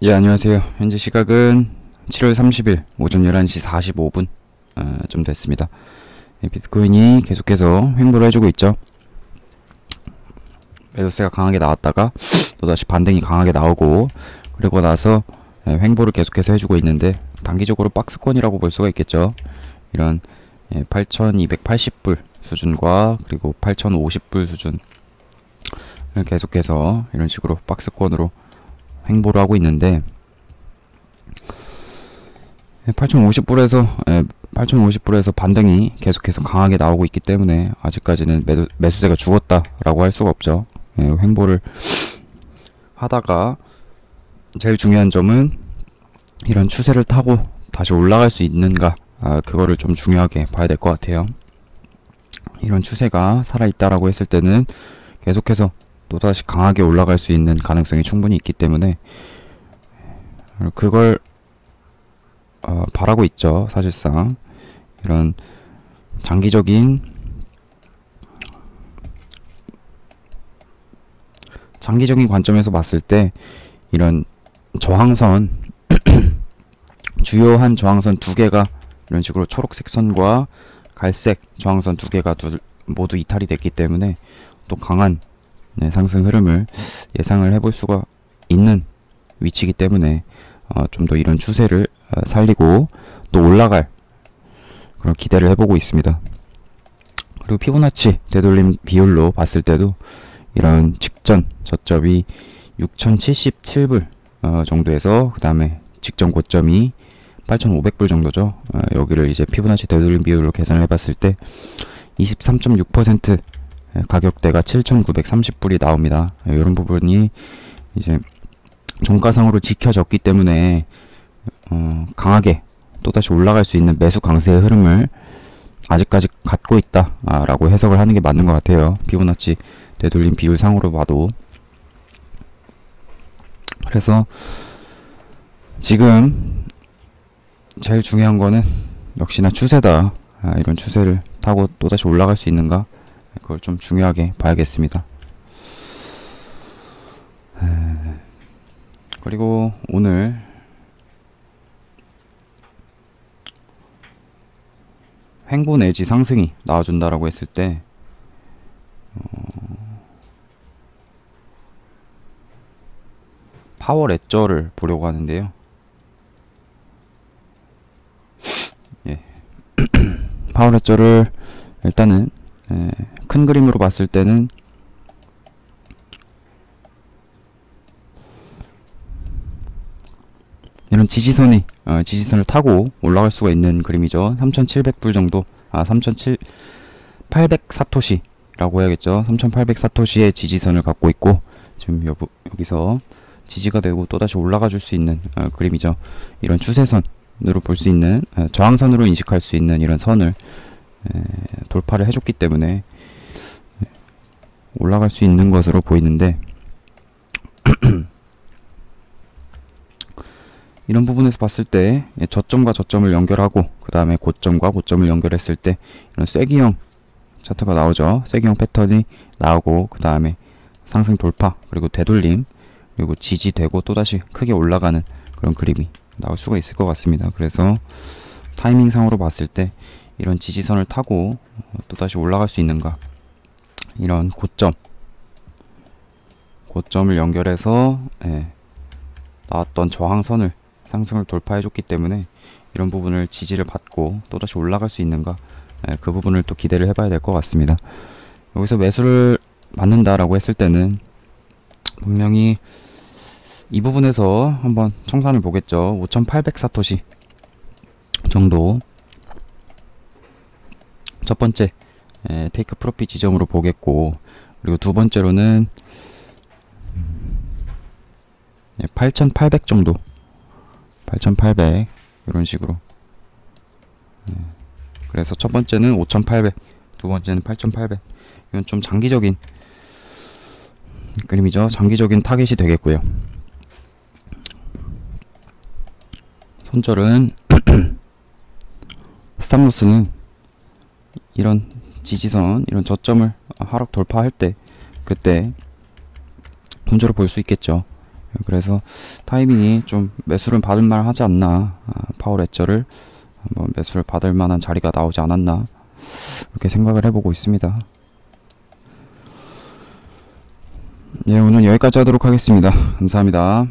예, 안녕하세요. 현재 시각은 7월 30일 오전 11시 45분 어, 좀 됐습니다. 예, 비트코인이 계속해서 횡보를 해주고 있죠. 매도세가 강하게 나왔다가 또다시 반등이 강하게 나오고 그리고 나서 예, 횡보를 계속해서 해주고 있는데 단기적으로 박스권이라고 볼 수가 있겠죠. 이런 예, 8,280불 수준과 그리고 8,050불 수준을 계속해서 이런 식으로 박스권으로 횡보를 하고 있는데 8,050불에서 8,050불에서 반등이 계속해서 강하게 나오고 있기 때문에 아직까지는 매도, 매수세가 죽었다라고 할 수가 없죠. 예, 횡보를 하다가 제일 중요한 점은 이런 추세를 타고 다시 올라갈 수 있는가 아, 그거를 좀 중요하게 봐야 될 것 같아요. 이런 추세가 살아있다라고 했을 때는 계속해서 또다시 강하게 올라갈 수 있는 가능성이 충분히 있기 때문에 그걸 어, 바라고 있죠 사실상. 이런 장기적인 장기적인 관점에서 봤을 때 이런 저항선 주요한 저항선 두 개가 이런 식으로 초록색 선과 갈색 저항선 두 개가 두, 모두 이탈이 됐기 때문에 또 강한 네, 상승 흐름을 예상을 해볼 수가 있는 위치이기 때문에 어, 좀 더 이런 추세를 어, 살리고 또 올라갈 그런 기대를 해보고 있습니다. 그리고 피보나치 되돌림 비율로 봤을 때도 이런 직전 저점이 6077불 어, 정도에서 그 다음에 직전 고점이 8500불 정도죠. 어, 여기를 이제 피보나치 되돌림 비율로 계산을 해봤을 때 23.6% 가격대가 7,930불이 나옵니다. 이런 부분이 이제 종가상으로 지켜졌기 때문에 어, 강하게 또다시 올라갈 수 있는 매수 강세의 흐름을 아직까지 갖고 있다라고 해석을 하는 게 맞는 것 같아요. 피보나치 되돌림 비율상으로 봐도 그래서 지금 제일 중요한 거는 역시나 추세다. 아, 이런 추세를 타고 또다시 올라갈 수 있는가 그걸 좀 중요하게 봐야겠습니다. 그리고 오늘 횡보 내지 상승이 나와준다라고 했을 때 어, 파워 레저를 보려고 하는데요. 예. 파워 레저를 일단은 예, 큰 그림으로 봤을 때는 이런 지지선이 어, 지지선을 타고 올라갈 수가 있는 그림이죠. 3,700불 정도, 아 3,800 사토시라고 해야겠죠. 3,800 사토시의 지지선을 갖고 있고 지금 여, 여기서 지지가 되고 또다시 올라가 줄 수 있는 어, 그림이죠. 이런 추세선으로 볼 수 있는 어, 저항선으로 인식할 수 있는 이런 선을 에, 돌파를 해줬기 때문에 올라갈 수 있는 것으로 보이는데 이런 부분에서 봤을 때 저점과 저점을 연결하고 그 다음에 고점과 고점을 연결했을 때 이런 쐐기형 차트가 나오죠. 쐐기형 패턴이 나오고 그 다음에 상승 돌파 그리고 되돌림 그리고 지지되고 또다시 크게 올라가는 그런 그림이 나올 수가 있을 것 같습니다. 그래서 타이밍상으로 봤을 때 이런 지지선을 타고 또다시 올라갈 수 있는가? 이런 고점. 고점을 연결해서 예, 나왔던 저항선을 상승을 돌파해 줬기 때문에 이런 부분을 지지를 받고 또다시 올라갈 수 있는가? 예, 그 부분을 또 기대를 해봐야 될 것 같습니다. 여기서 매수를 받는다라고 했을 때는 분명히 이 부분에서 한번 청산을 보겠죠. 5800 사토시 정도 첫 번째 에, 테이크 프로핏 지점으로 보겠고 그리고 두 번째로는 예, 8,800 정도. 8,800 이런 식으로. 예, 그래서 첫 번째는 5,800 두 번째는 8,800 이건 좀 장기적인 그림이죠. 장기적인 타겟이 되겠고요. 손절은 스탑로스는 이런 지지선 이런 저점을 하락 돌파할 때 그때 돈주로 볼 수 있겠죠 그래서 타이밍이 좀 매수를 받을 만 하지 않나 아, 파월 엣저를 한번 매수를 받을 만한 자리가 나오지 않았나 그렇게 생각을 해보고 있습니다. 예, 오늘 여기까지 하도록 하겠습니다. 감사합니다.